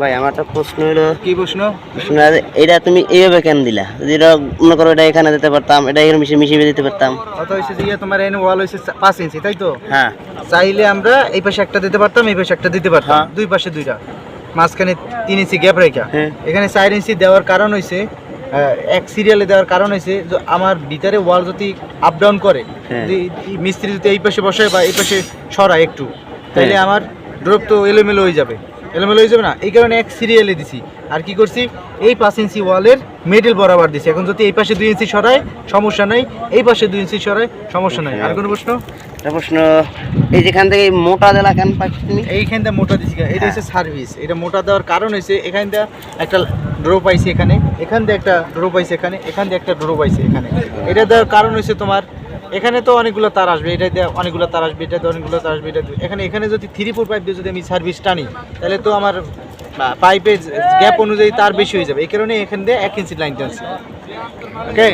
ভাই আমার একটা প্রশ্ন হলো কি প্রশ্ন? প্রশ্ন এটা তুমি এইভাবে কেন দিলা? যদি মনে করো এটা এখানে দিতে পারতাম এটা এখানে মিশিয়ে মিশিয়ে দিতে পারতাম। কত হয়েছে যে ইয়ে তোমার এনে ওয়াল হয়েছে পাঁচ ইঞ্চি তাই তো? হ্যাঁ। চাইলে আমরা এই পাশে একটা দিতে পারতাম এই পাশে একটা দিতে পারতাম। হ্যাঁ। দুই পাশে দুইটা। মাঝখানে তিন ইঞ্চি গ্যাপ রেখা। এখানে চার ইঞ্চি দেওয়ার কারণ হয়েছে এক সিরিয়ালে দেওয়ার কারণ হয়েছে যে আমার ভিতরে ওয়াল যদি আপ ডাউন করে হ্যাঁ। মিস্ত্রি যদি এই পাশে বসে বা এই পাশে সরায় একটু তাহলে হ্যাঁ। আমার ড্রপ তো এলোমেলো হয়ে যাবে। এলোমেলো হয়ে যাবে না। এই কারণে এক সিরিয়ালে দিছি। আর কি করছি? এই পাঁচ ইঞ্চি ওয়ালের মিডল বরাবর দিছি। এখন যদি এই পাশে দুই ইঞ্চি সরায় সমস্যা নাই। এই পাশে দুই ইঞ্চি সরায় সমস্যা নাই। আর কোনো প্রশ্ন? একটা প্রশ্ন এই যেখান থেকে মোটা দিলা কেন তুমি? এইখান থেকে মোটা দিছি এটা হ্যাঁ। হচ্ছে সার্ভিস এটা মোটা দেওয়ার কারণ হচ্ছে এখান থেকে একটা ড্রো পাইছি এখানে। এখান দিয়ে একটা ড্রো পাইছি এখানে। এখান দিয়ে একটা ড্রো পাইছি এখানে। এটা দেওয়ার কারণ হচ্ছে তোমার এখানে তো অনেকগুলো তার আসবে এটা দিয়ে অনেকগুলো তার আসবে এটা দিয়ে অনেকগুলো তার আসবে এটা এখানে এখানে যদি থ্রি ফোর পাইপ দিয়ে যদি আমি সার্ভিস টানি, তাহলে তো আমার পাইপের গ্যাপ অনুযায়ী তার বেশি হয়ে যাবে। এই কারণে এখান দিয়ে এক ইঞ্চি লাইন টানছি ওকে